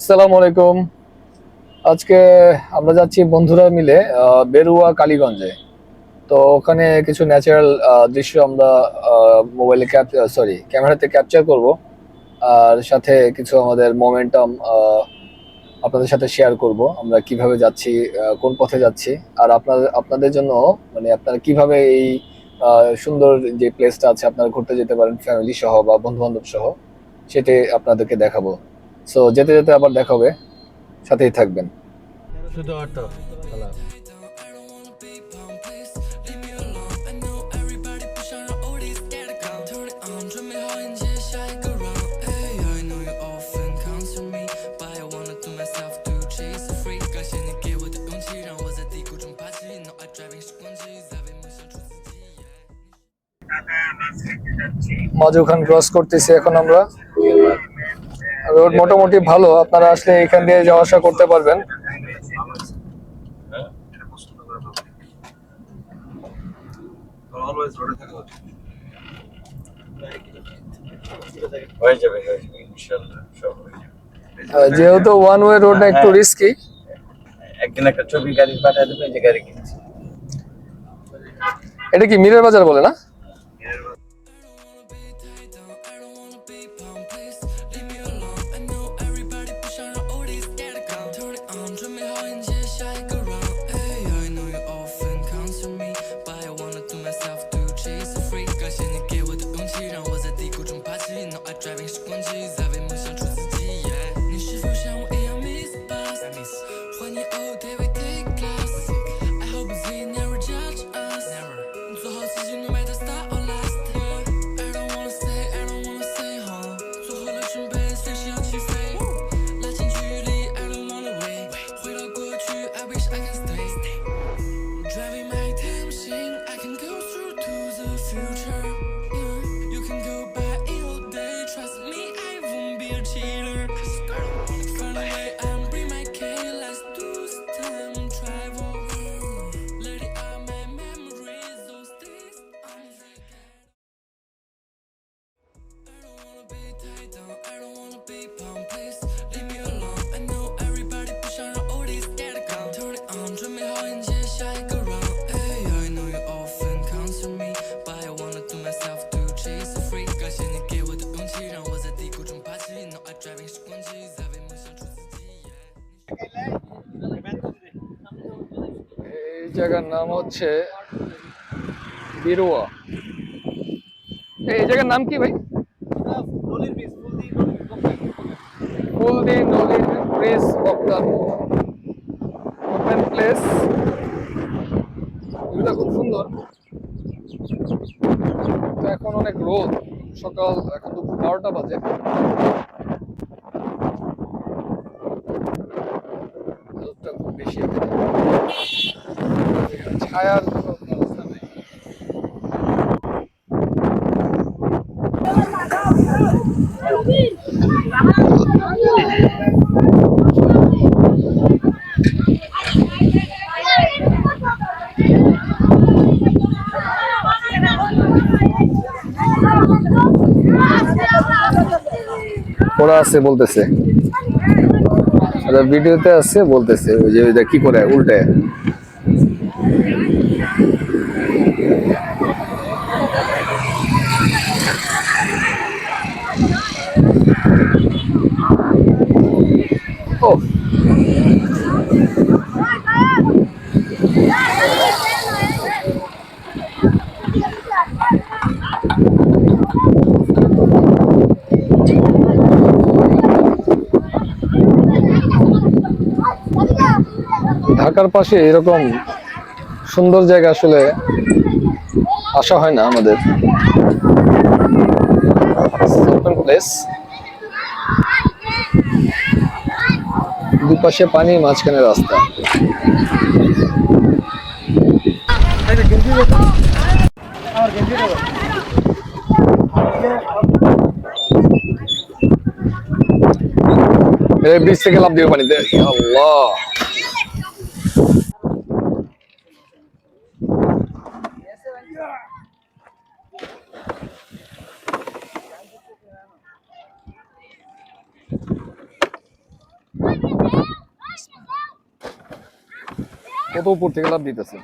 আসসালামু আলাইকুম। আজকে আমরা যাচ্ছি বন্ধুরা মিলে বেরুয়া কালীগঞ্জে। তো ওখানে কিছু ন্যাচারাল দৃশ্য আমরা মোবাইলে ক্যাপ সরি ক্যামেরাতে ক্যাপচার করব। আর সাথে কিছু আমাদের মোমেন্টাম আপনাদের সাথে শেয়ার করব। আমরা কীভাবে যাচ্ছি কোন পথে যাচ্ছি। আর আপনাদের আপনাদের জন্য মানে আপনারা কীভাবে এই সুন্দর যে প্লেসটা আছে, আপনারা ঘুরতে যেতে পারেন ফ্যামিলি সহ বা বন্ধু বান্ধব সহ, সেটি আপনাদেরকে দেখাবো। সো যেতে যেতে আবার দেখা হবে। সাথেই থাকবেন। শুধু অটো মাজুখান ক্রস করতেছি এখন আমরা। রোড মোটামুটি ভালো আপনারা আসলে এখান দিয়ে যাওয়া আসা করতে পারবেন। হয়ে হয়ে হয়ে যেহেতু ওয়ান ওয়ে রোড একটু হ্যাঁ। রিস্কি একদিন একটা ছবি গাড়ি পাঠিয়ে দেবে যে গাড়ি কিনছি। এটা কি মিরের বাজার বলে না? জায়গার নাম হচ্ছে বিরুয়া। এই জায়গার নাম কি ভাই ফুলদি নদীর ব্রিজ বক্তারপুর ওপেন প্লেস ভিউটা খুব সুন্দর তো এখন অনেক রোদ সকাল এখন দুপুর বারোটা বাজে রোদটা খুব বেশি এখানে এখানে ছায়ার ওরা আছে বলতেছে। আচ্ছা ভিডিওতে আছে বলতেছে ওই যে কি করে উল্টে ও ঢাকার পাশে এরকম সুন্দর জায়গা আসলে আসা হয় না আমাদের। প্লেস দুপাশে পানি, মাঝখানে রাস্তা। ব্রিজ থেকে লাভ দিবে পানিতে। আল্লাহ। উপর থেকে লাভ দিতেছে।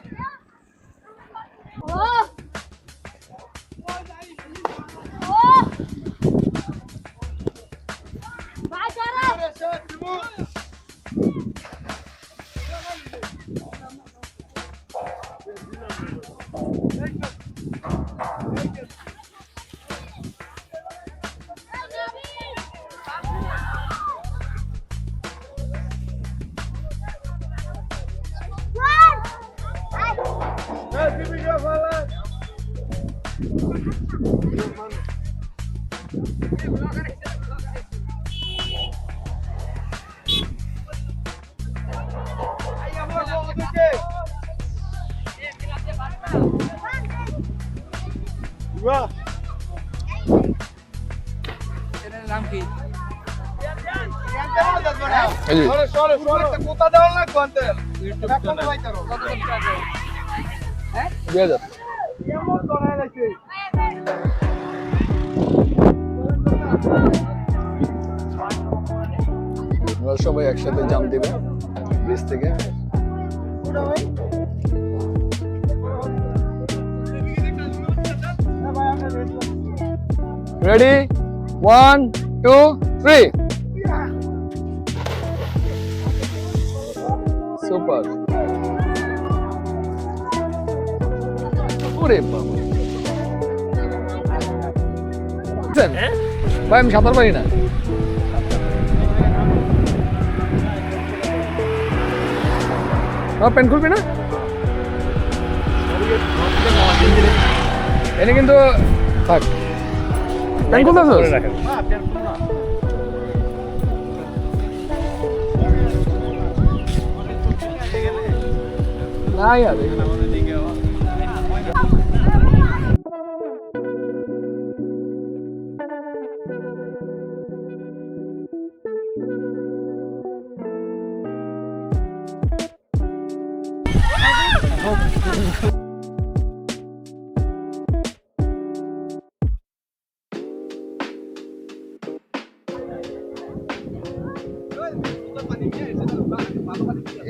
এই যে, দুই হাজার। ওরা সবাই একসাথে জাম দিবে ব্রিজ থেকে। Ready one two three super ওরে বাবা বুঝছেন? ভাই আমি সাঁতার পারি না আমার প্যান্ট খুলবি না এনে কিন্তু থাক প্যান্ট খুলতে না ইয়ার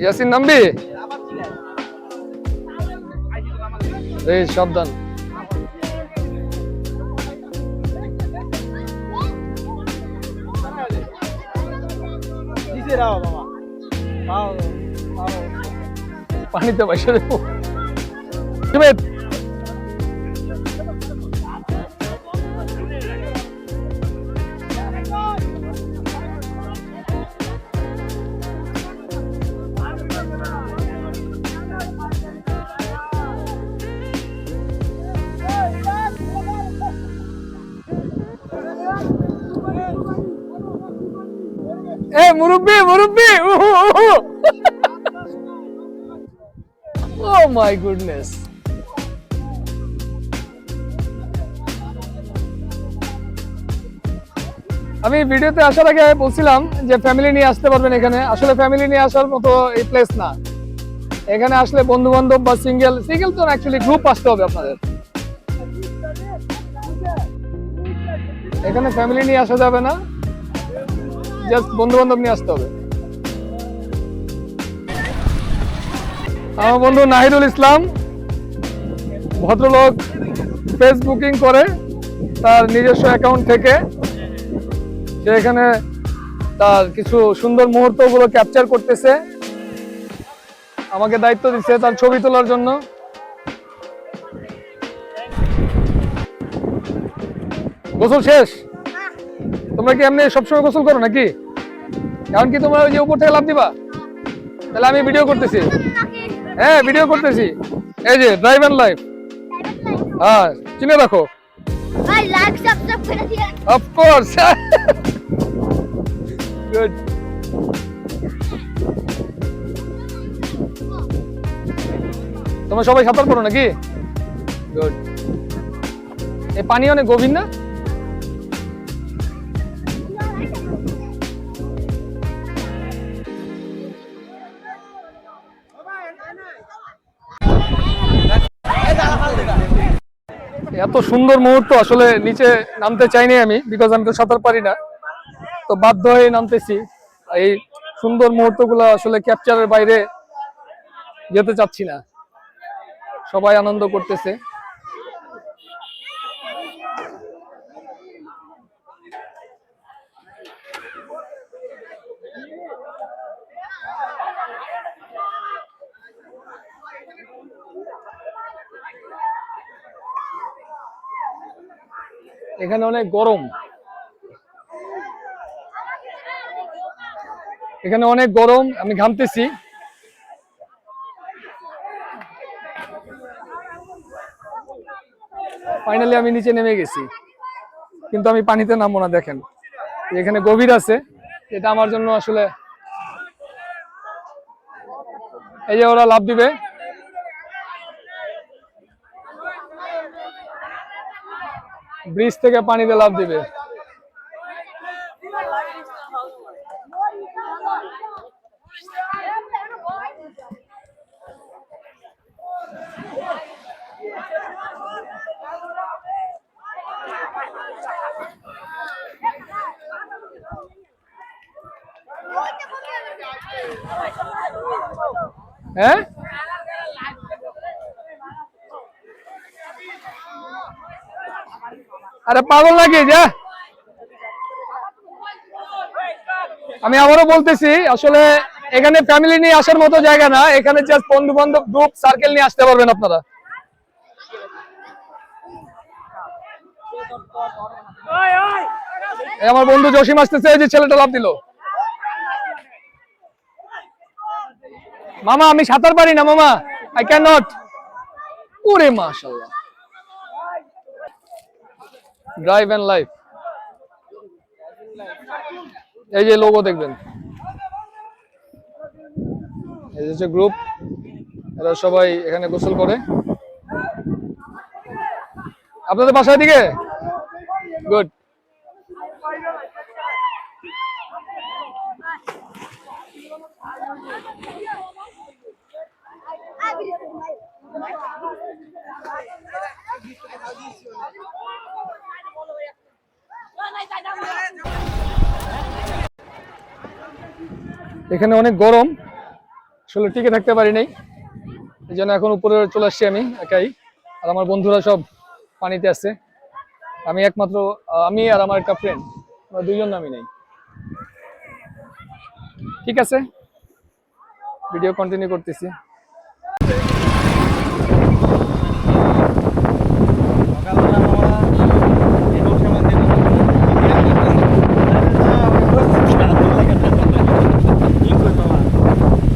ইয়াসিন নামবি? এই সাবধান। পানিতে বসে দেবো মুরব্বি মুরব্বি ও মাই গুডনেস আমি ভিডিওতে আসার আগে বলছিলাম যে ফ্যামিলি নিয়ে আসতে পারবেন এখানে। আসলে ফ্যামিলি নিয়ে আসার মতো এই প্লেস না। এখানে আসলে বন্ধু বান্ধব বা সিঙ্গেল সিঙ্গেল তো অ্যাকচুয়ালি গ্রুপ আসতে হবে আপনাদের। এখানে ফ্যামিলি নিয়ে আসা যাবে না। জাস্ট বন্ধু বান্ধব নিয়ে আসতে হবে। আমার বন্ধু নাহিদুল ইসলাম ভদ্রলোক ফেস বুকিং করে তার নিজস্ব অ্যাকাউন্ট থেকে। সে এখানে তার কিছু সুন্দর মুহূর্তগুলো ক্যাপচার করতেছে। আমাকে দায়িত্ব দিচ্ছে তার ছবি তোলার জন্য। গোসল শেষ? তোমরা কি এমনি সবসময় গোসল করো নাকি? এখন কি তোমরা ওই যে উপর থেকে লাভ দিবা? তাহলে আমি ভিডিও করতেছি। হ্যাঁ ভিডিও করতেছি। এই যে ড্রাইভ অ্যান্ড লাইফ হ্যাঁ চিনে রাখো। ভাই লাইক সাবস্ক্রাইব করে দিয়ে অফকোর্স গুড তোমরা সবাই সাঁতার করো নাকি? গুড এই পানি অনেক গভীর না? এত সুন্দর মুহূর্ত আসলে নিচে নামতে চাইনি আমি বিকজ আমি তো সাঁতার পারি না। তো বাধ্য হয়ে নামতেছি। এই সুন্দর মুহূর্তগুলো আসলে ক্যাপচারের বাইরে যেতে চাচ্ছি না। সবাই আনন্দ করতেছে। এখানে অনেক গরম। এখানে অনেক গরম, আমি ঘামতেছি। ফাইনালি আমি নিচে নেমে গেছি। কিন্তু আমি পানিতে নামবো না, দেখেন। এখানে গভীর আছে। এটা আমার জন্য আসলে এই যে ওরা লাভ দিবে। ব্রিজ থেকে পানিতে লাভ দিবে। হ্যাঁ? আরে পাগল নাকি, যা। আমি আবারও বলতেছি, আসলে এখানে ফ্যামিলি নিয়ে আসার মতো জায়গা না, এখানে জাস্ট বন্ধু বান্ধব গ্রুপ সার্কেল নিয়ে আসতে পারবেন আপনারা। আমার বন্ধু জসিম আসতেছে যে ছেলেটা লাভ দিল। মামা, আমি সাঁতার পারি না, মামা। আই ক্যান নট ওরে মাশাল্লাহ ড্রাইভ অ্যান্ড লাইফ এই যে লোগো দেখবেন এই যে গ্রুপ এরা সবাই এখানে গোসল করে আপনাদের বাসায় দিকে গুড এখানে অনেক গরম। আসলে টিকে থাকতে পারি নাই। এই জন্য এখন উপরে চলে আসছি আমি, একাই। আর আমার বন্ধুরা সব পানিতে আছে। আমি একমাত্র, আমি আর আমার একটা ফ্রেন্ড দুইজন নামি নেই। ঠিক আছে? ভিডিও কন্টিনিউ করতেছি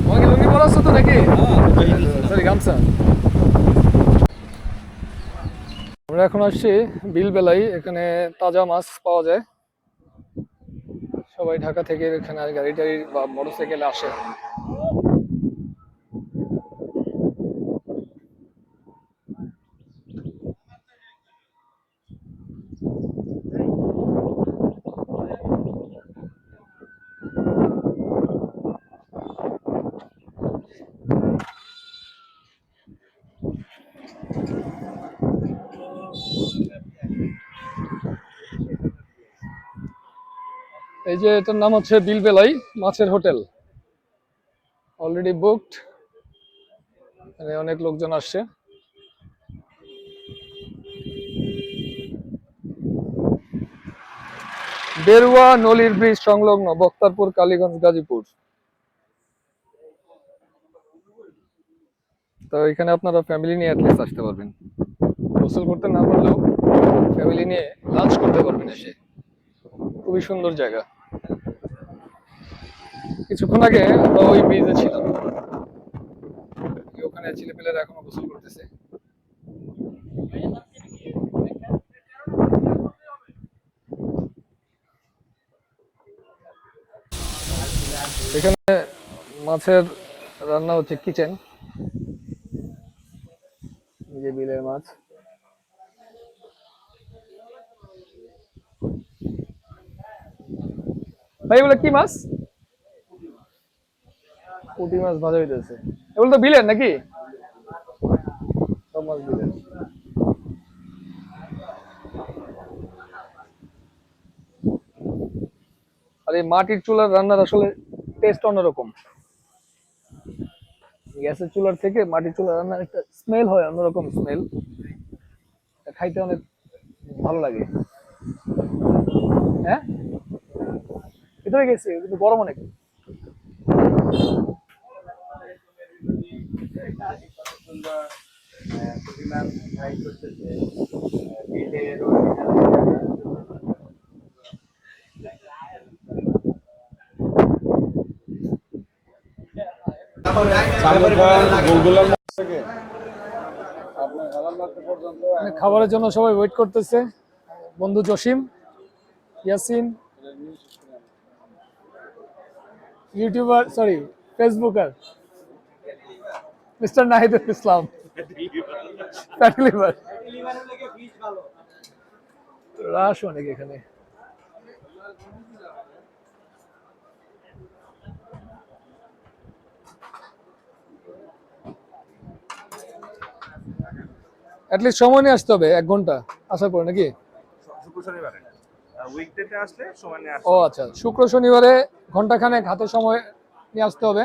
আমাকে লুঙ্গি পরা আছে তো নাকি সরি গামছা আমরা এখন আসছি বিল বিলবেলাই এখানে তাজা মাছ পাওয়া যায়। সবাই ঢাকা থেকে এখানে গাড়ি টাড়ি বা মোটরসাইকেলে আসে। এই যে এটার নাম হচ্ছে বিলবেলাই, মাছের হোটেল। অলরেডি বুকড এখানে অনেক লোকজন আসছে। বেরুয়া নলির ব্রিজ সংলগ্ন, বক্তারপুর, কালীগঞ্জ, গাজীপুর। তো এখানে আপনারা ফ্যামিলি নিয়ে অ্যাটলিস্ট আসতে পারবেন। গোসল করতে না পারলেও ফ্যামিলি নিয়ে লাঞ্চ করতে পারবেন এসে। খুবই সুন্দর জায়গা। কিছুক্ষণ আগে ওই ব্রিজে ছিলাম। ওখানে ছেলেপেলেরা এখনও গোসল করতেছে। এখানে মাছের রান্না হচ্ছে কিচেন যে বিলের মাছ। ভাই, এগুলো কি মাছ? পুঁটি মাছ ভাজা হইতেছে। এগুলো তো বিলের নাকি? সব মাছ বিলের। আর এই মাটির চুলার রান্নার আসলে টেস্ট অন্যরকম। গ্যাসের চুলার থেকে মাটির চুলার রান্নার একটা স্মেল হয় অন্যরকম স্মেল খাইতে অনেক ভালো লাগে। হ্যাঁ? ভিতরে গেছি কিন্তু গরম অনেক সুন্দর আহ, পরিমাণ হাই করতেছে বিলের মানে খাবারের জন্য সবাই ওয়েট করতেছে। বন্ধু Jasim Yasin YouTuber sorry Facebooker mister Nahidul Islam. Fatty liver rush অনেক এখানে। অ্যাটলিস্ট সময় নিয়ে আসতে হবে এক ঘণ্টা। আসার পরে নাকি? শুক্র শনিবারে। উইকডেতে আসলে সময় নিয়ে ও আচ্ছা শুক্র শনিবারে ঘন্টাখানেক হাতে সময় নিয়ে আসতে হবে।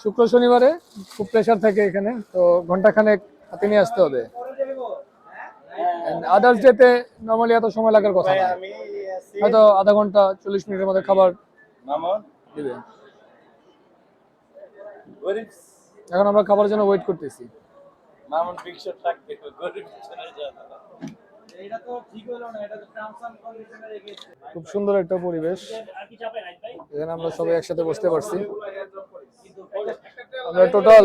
শুক্র শনিবারে খুব প্রেশার থাকে এখানে তো ঘন্টাখানেক হাতে নিয়ে আসতে হবে। আদার্স ডেতে নর্মালি এত সময় লাগার কথা না। হয়তো আধা ঘণ্টা চল্লিশ মিনিটের মধ্যে খাবার দিবে। এখন আমরা খাবারের জন্য ওয়েট করতেছি। মামুন পিকচার থাকবে গরিব খুব সুন্দর একটা পরিবেশ। এখানে আমরা সবাই একসাথে বসতে পারছি। আমরা টোটাল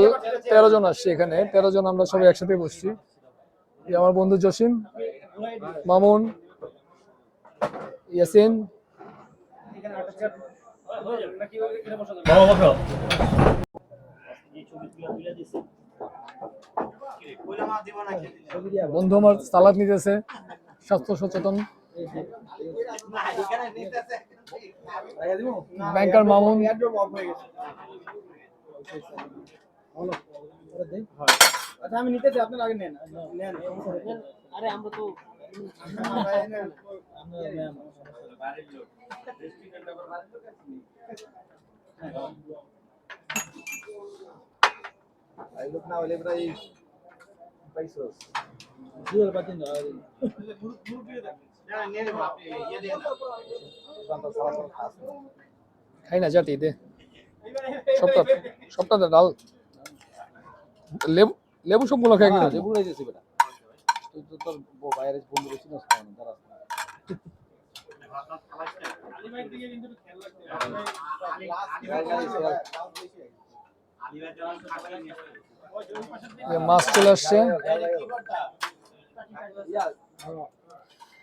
তেরো জন আসছি এখানে। তেরো জন আমরা সবাই একসাথে বসছি। আমার বন্ধু জসিম মামুন ইয়াসিন। বন্ধু আমার সালাদ নিতেছে স্বাস্থ্য সচেতন। ব্যাংকার মামুন। আচ্ছা আমি নিতেছি আপনার আগে নেন। নেন আরে আমরা তো লোক না বাতিন না নিয়ে সবটা সবটা ডাল। লেবু লেবু সবগুলো খাই কিনা ভুলে গেছি বেটা তুই তো তোর বাইরে বন্ধু বেশি না দাঁড়া মাছ চলে আসছে।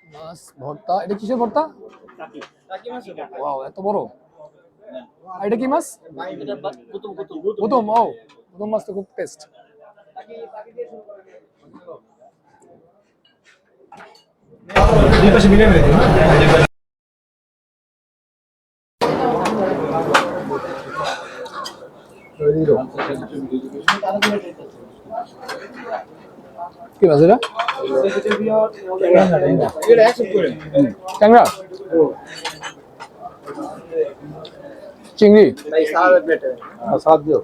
মাছ ভর্তা। এটা কিসের ভর্তা? ওয়াও এত বড়? এটা কি মাছ গুতুম ও গুতুম মাছ তো খুব টেস্ট কি মাছ এটা ট্যাংরা চিংড়ি? সাত দিও।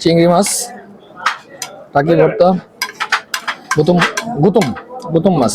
চিংড়ি মাছ টাকি ভর্তা গুতুম গুতুম গুতুম মাছ।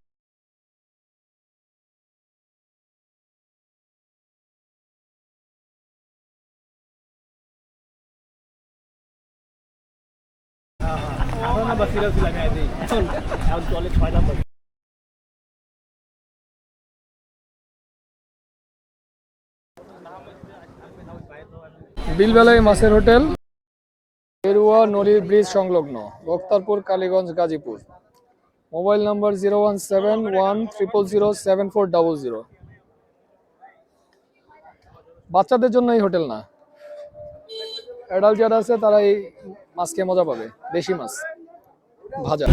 নাম্বার সিরিয়াল ছিল হ্যাঁ, এখন এখন চলে ছয় নাম্বার। মাছের হোটেল এরুয়া নদীর ব্রিজ সংলগ্ন, Boktarpur, Kaliganj, Gazipur. Mobile number zero one seven one triple zero seven four double zero. বাচ্চাদের জন্য এই হোটেল না। অ্যাডাল্ট যারা আছে তারা এই মাছকে মজা পাবে, দেশি মাছ। ভাজা।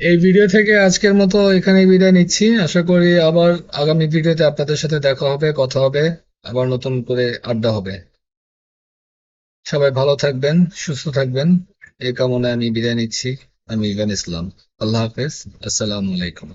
এই ভিডিও থেকে আজকের মতো এখানে বিদায় নিচ্ছি। আশা করি আবার আগামী ভিডিওতে আপনাদের সাথে দেখা হবে, কথা হবে, আবার নতুন করে আড্ডা হবে। সবাই ভালো থাকবেন, সুস্থ থাকবেন। এই কামনায় আমি বিদায় নিচ্ছি। আমি ইভান ইসলাম। আল্লাহ হাফেজ। আসসালামু আলাইকুম।